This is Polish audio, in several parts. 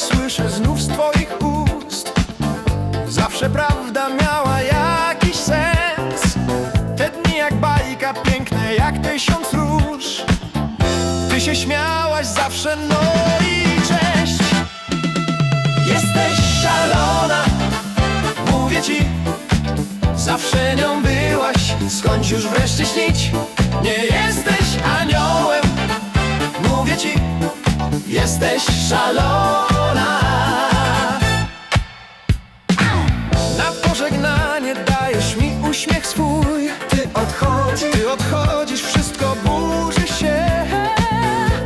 słyszę znów z twoich ust. Zawsze prawda miała jakiś sens. Te dni jak bajka, piękne jak tysiąc róż. Ty się śmiałaś zawsze, no i cześć. Jesteś szalona, mówię ci. Zawsze nią byłaś, skończ już wreszcie śnić. Nie jesteś aniołem, mówię ci. Jesteś szalona pożegnanie dajesz mi uśmiech swój. Ty odchodzisz, ty odchodzisz, wszystko burzy się.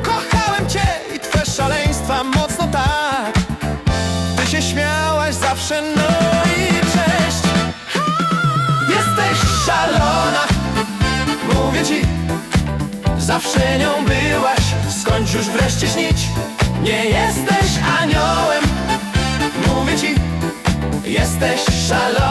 Kochałem cię i twe szaleństwa mocno tak. Ty się śmiałaś zawsze, no i cześć. Jesteś szalona, mówię ci Zawsze nią byłaś, skończ już wreszcie śnić Nie jesteś aniołem, mówię ci Jesteś szalona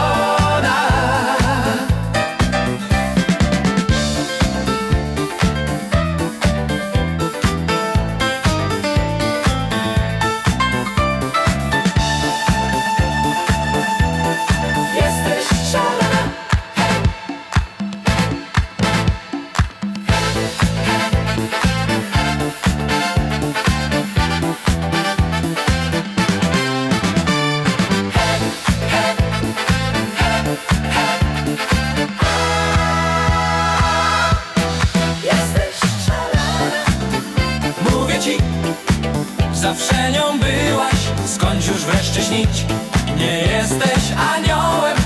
Zawsze nią byłaś. Skończ już wreszcie śnić? Nie jesteś aniołem.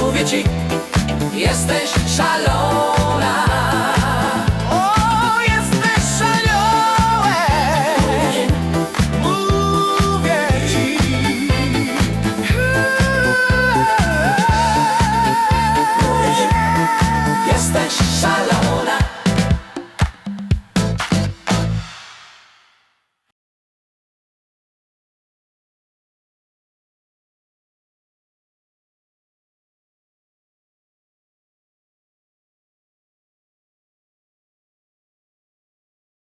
Mówię ci Jesteś